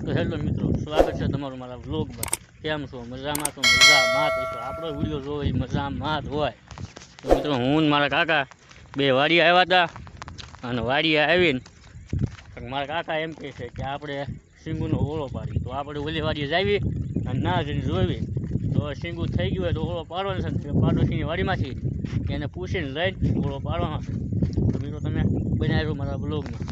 તો હેલો મિત્રો, સ્વાગત છે તમારું મારા વ્લોગમાં. કેમ છો? મજામાં છો? મજામાં જ. છો આપણો વીડિયો જોવો એ મજામાં જ હોય. તો મિત્રો, હું મારા કાકા બે વાડી આવ્યા હતા અને વાડીએ આવીને મારા કાકા એમ કહે છે કે આપણે સિંગુનો ઓળો પાડી તો આપણે ઓલી વાડીએ જાવી અને ના જઈને જોવી તો સિંગુ થઈ ગયું હોય તો ઓળો પાડવાનો છે પાડોશીની વાડીમાંથી એને પૂછીને લઈને ઓળો પાડવાનો છે. તો મિત્રો, તમે બનાવ્યો મારા બ્લોગમાં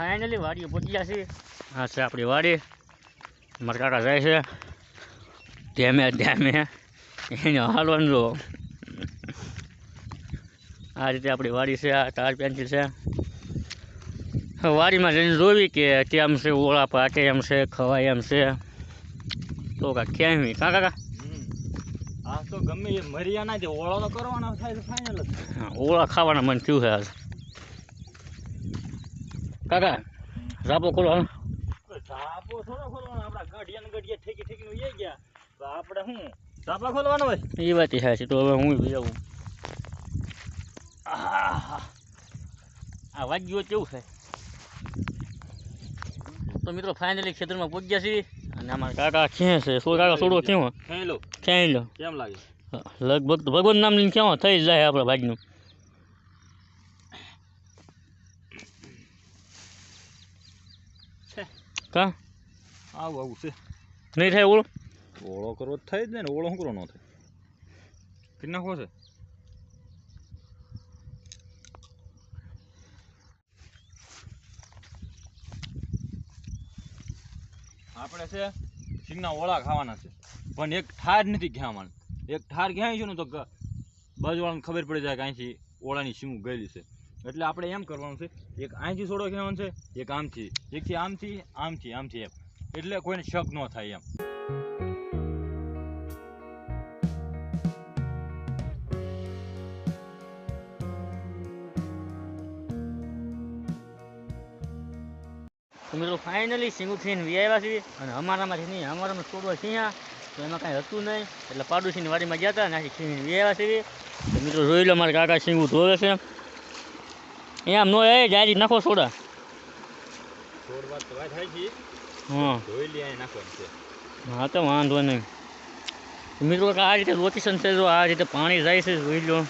ફાઇનલી વાડીએ પહોંચી ગયા છીએ. આ છે આપણી વાડી. મારા કાકા જાય છે. ધ્યામે ધ્યામે એને હાલવાનું જો આ રીતે આપણી વાડી છે આ તાર પેન્સિલ છે. વાડીમાં જઈને જોવી કે કેમ છે ઓળા પાકે એમ છે ખવાય એમ છે. તો કાંઈ કેમ કા કાકા? આ તો ગમે એ મર્યા ના દે ઓળો તો કરવાનો થાય તો ફાઇનલ ઓળા ખાવાના મન થયું છે આજ. કાકા ઝાપો ખોલો ઝાપો થોડો ખોલવાનો આપડા ગઢિયા ને ગઢિયા ઠેકી ઠેકી નું ગયા. તો આપણે શું ઝાપા ખોલવાનો હોય? એ વાત છે તો હવે હું જાઉં. આ વાગ્યો કેવું થાય? તો મિત્રો ફાઇનલી ખેતરમાં પહોંચ્યા છીએ. અને અમારા કાકા ક્યાં છે? સો કાકા થોડો કેવો ખેલો લો. કેમ લાગે? લગભગ ભગવાન નામ લઈને કેવો થઈ જાય આપણા ભાગનું. કા? આવું આવું છે. નહીં થાય ઓળો? ઓળો કરવો થાય જ ને ઓળો શું કરવો ન થાય. કરી નાખવો છે? આપણે છે સિંગના ઓળા ખાવાના છે. પણ એક ઠાર નથી ખાવાનું એક ઠાર ક્યાંય છે ને તો બાજુવાળાને ખબર પડી જાય કે અહીંથી ઓળાની સિંગ ગયેલી છે. એટલે આપણે એમ કરવાનું છે, એક અહીંથી સોડો ખેવાનો છે, એક આમથી, એકથી આમથી આમથી આમથી એમ. એટલે કોઈને શક ન થાય એમ. મિત્રો ફાઇનલી સિંગુ થઈને વી આવ્યા છીએ અને અમારામાંથી નહીં, અમારામાં છોડવા છીએ તો એમાં કાંઈ હતું નહીં. એટલે પાડોશીની વાડીમાં ગયા હતા નાખી ખીને વી આવ્યા છીએ. મિત્રો, જોઈ લો, મારા કાકા સિંગુ ધોવે છે. એમ નો એ, જાજી નાખો સોડા. વાત તો હા, તો વાંધો નહીં. મિત્રો, આ રીતે લોકેશન છે, જો આ રીતે પાણી જાય છે, જોઈ લો.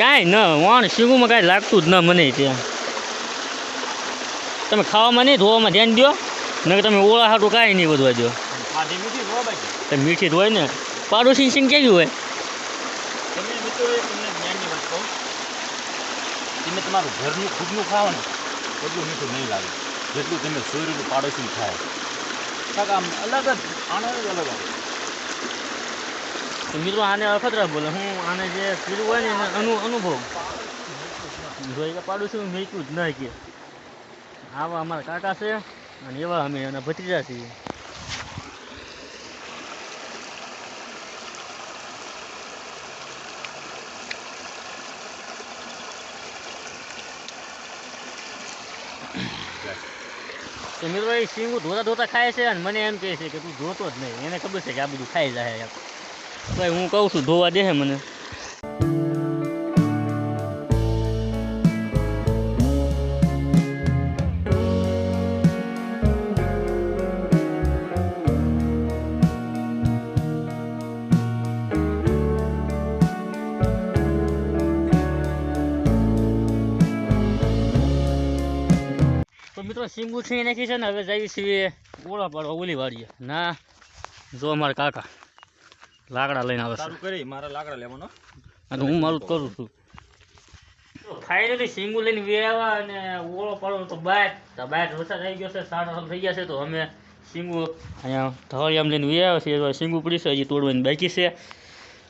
કાંઈ ન વાણ સિંગુમાં કાંઈ લાગતું જ ન મને ત્યાં તમે ખાવામાં નહીં ધોવામાં ધ્યાન દો નકર તમે ઓળા હાટું કાંઈ નહીં વધવા દો મીઠી જ ને. પાડોશી સિંગ કેવી હોય? તમે તમારું ઘરનું ખુદનું ખાઓ ને એટલું મીઠું નહીં લાગે. જેટલું તમે સોયરેલું પાડોશી ખાય આમ અલગ જ આનંદ અલગ આવે. તો મિત્રો આને અખતરા બોલે. હું આને જે પીરું હોય ને એને અનુ, અનુભવ. જોઈ પાડું છું મેચ્યું જ ના કે આવા અમારા કાકા છે અને એવા અમે એના ભત્રીજા છીએ. તો મિત્રો એ સિંગું ધોતા ધોતા ખાય છે અને મને એમ કહે છે કે તું ધોતો જ નહીં. એને ખબર છે કે આ બધું ખાઈ જાય. ભાઈ, હું કહું છું, ધોવા દે મને. મિત્રો સિંગુ છે નાખી છે ને, હવે જઈએ છીએ ઓળા પાડવા, ઓલી વાડીએ. ના, જો અમારા કાકા. લાકડા લઈને આવે સારું કરી મારા લાકડા લેવાનો. અને હું મારું કરું છું. ફાઇનલી સિંગુ લઈને વેવા અને ઓળો પાડો તો બાય તો બાય વરસાદ આવી ગયો છે સાડા થઈ ગયા છે તો અમે સિંગુ અહીંયા ધવળિયામ લઈને વેવા છે સિંગુ પડી છે હજી તોડવાની બાકી છે.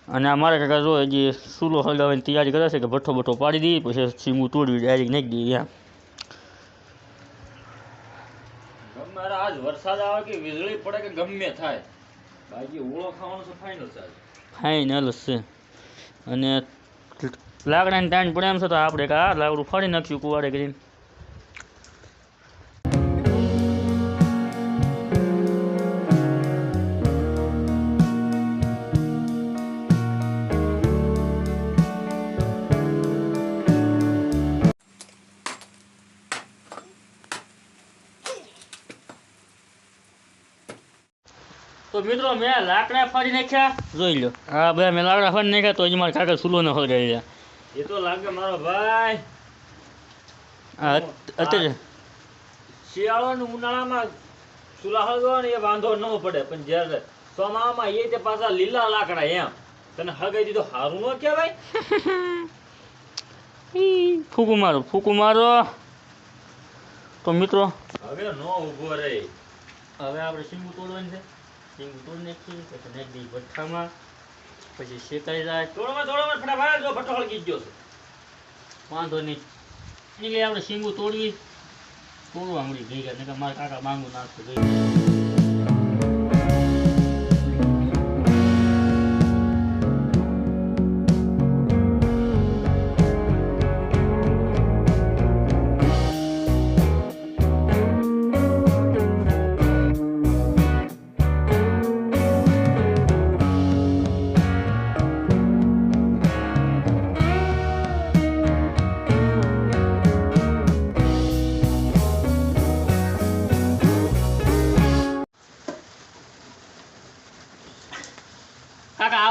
અને અમારે મારા કાકા જો હજી સૂલો હલગાવવાની તૈયારી કરે છે કે ભઠ્ઠો ભઠ્ઠો પાડી દઈએ પછી સિંગુ તોડવી ડાયરેક્ટ નાખી દઈએ એમ. આજ વરસાદ આવે કે વીજળી પડે કે ગમે થાય. બાકી ફાઇનલ છે અને લાકડાની ટાઈમ પડે એમ છે તો આપણે આ લાકડું ફાડી નાખ્યું કુવાડે કરીને. તો મિત્રો મેં લાકડા ફાડી નાખ્યા. જોઈ લો. હા ભાઈ મેં લાકડા ફાડી નાખ્યા તો જ મારા કાકા સુલો ન ફરી રહ્યા. એ તો લાગે મારો ભાઈ. અત્યારે શિયાળો ને ઉનાળામાં ચૂલા હળગાવો ને એ વાંધો ન પડે પણ જ્યારે ચોમાસામાં એ તે પાછા લીલા લાકડા એમ. તને હળગાઈ દીધો હારું ન કહેવાય? ફૂકું મારો ફૂકું મારો. તો મિત્રો હવે નો ઊભો રહે. હવે આપણે શીંગું તોડવાનું છે. શીંગું દૂર નાખી પછી નાખી ભઠ્ઠામાં પછી શેકાઈ જાય થોડોમાં થોડોમાં ફટાફટ જો ભટ્ટો હળગી જ ગયો છે. વાંધો નહીં. એટલે આપણે શીંગું તોડવી તોડવા મળી ગઈ ગયા નકર મારા કાકા માંગુ નાખતો ગઈ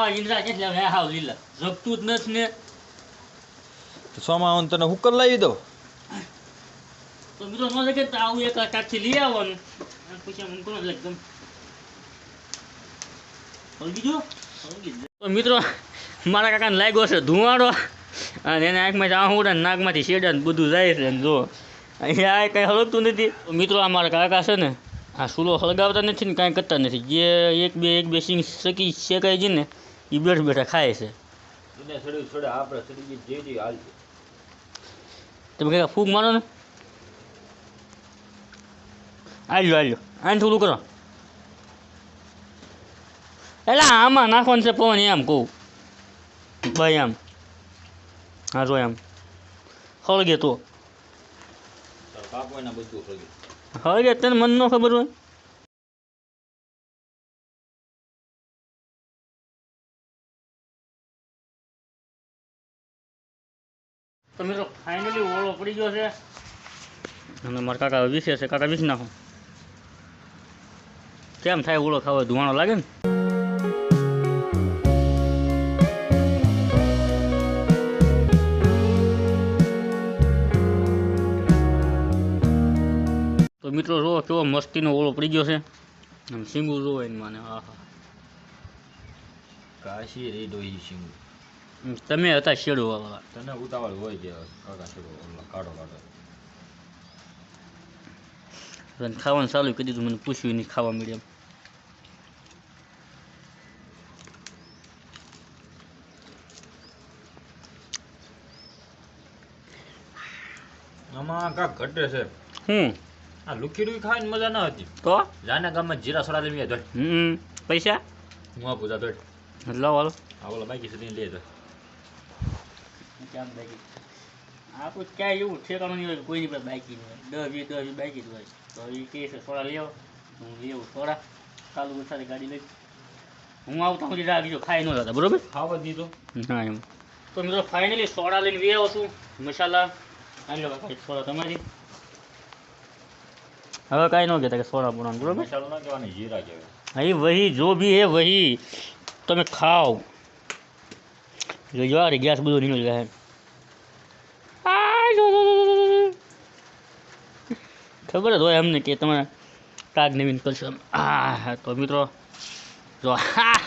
આવા કેટલા હે હાવ લીલા. જગતું જ નથી ને. સોમાં તને હુકર લાવી દો તો મિત્રો ન શકે તો આવું એક કાકથી લઈ આવવાનું. પછી આમ મૂકવાનું એટલે હળગી જો હળગી જ. તો મિત્રો મારા કાકાને લાગ્યો છે ધુવાડો. અને એને આંખમાંથી આહુડા ને નાકમાંથી શેડા ને બધું જાય છે ને જો. અહીંયા કંઈ હળગતું નથી. મિત્રો આ મારા કાકા છે ને આ સૂલો હળગાવતા નથી ને કાંઈ કરતા નથી. જે એક બે એક બે સિંગ શકી શેકાય છે ને એ બેઠ બેઠા ખાય છે. તમે કાકા ફૂગ મારો ને? આલ્યો આલ્યો. આને થોડું કરો. એટલે આમાં નાખવાનું છે પવન એમ કહું. ભાઈ આમ. હા જો એમ હળગે તો. હળગે. તને મન ન ખબર હોય. પડી ગયો છે. અને મારા કાકા વિશે છે કાકા વિશ નાખો. કેમ થાય ઓળો ખાવા ધુવાણો લાગે ને? તો મિત્રો જુઓ કેવો મસ્તીનો ઓળો પડી ગયો છે. આમ સિંગુ જો એને મને આહા. કાશી રે ડોહી સિંગ. તમે હતા શેડો વાળા. તને ઉતાવળ હોય કે કાકા ઓલો કાઢો કાઢો. રન ખાવાનું ચાલુ કરી દીધું મને પૂછ્યું નહીં ખાવા મળ્યું. આમાં કાંક ઘટે છે. હું આ લુખી ડુખી ખાવાની મજા ના હતી. તો? જાને ગામમાં જીરા સોડા દોડ હમ પૈસા? હું આપું જા દોડ લાવો હાલો. આ બોલો બાકી સુધી લઈ દો આપણું ક્યાંય એવું ઠેકાણું નહીં હોય કોઈની પાસે બાકી નહીં હોય. દસ વીસ દસ વીસ બાકી જ હોય. તો એ કહે છે સોડા લઈ આવો હું લઈ આવું સોડા કાલુ સાથે ગાડી લઈ. હું આવતા સુધી રાખજો ખાઈ ન જતા બરોબર? ખાવા જ દીધો હા એમ. તો મિત્રો ફાઇનલી સોડા લઈને વી આવો છું મસાલા. આની લો કાકા, એક સોડા તમારી? હવે કાંઈ ન કહેતા કે સોડા બોડાનું બરોબર? મસાલો ના કહેવાય જીરા કહેવાય. અહીં વહી જો ભી હે વહી. તમે ખાઓ. જો યાર ગેસ બધો નીકળી જાય. ખબર જ હોય અમને કે તમે કાગ નવીન કરશો. આ તો મિત્રો જો હા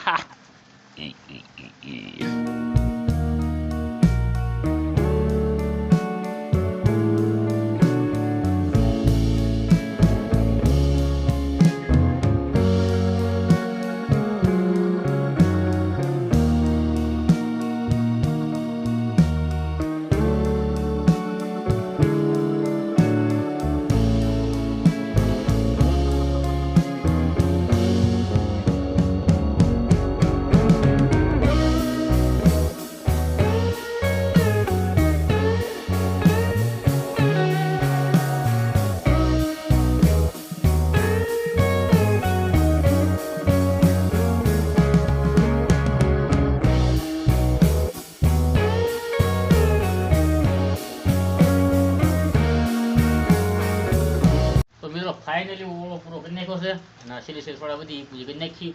હા ફાઇનલી ઓળો પૂરો કરી નાખ્યો છે અને સીરી થોડા બધી પૂરી કરી નાખી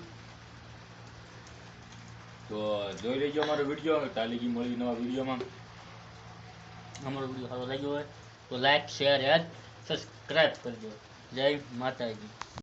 તો જોઈ લેજો અમારો વીડિયો તાલીજી મળી નવા વિડીયોમાં અમારો વીડિયો સારો લાગ્યો હોય તો લાઈક શેર એન્ડ સબસ્ક્રાઈબ કરજો જય માતાજી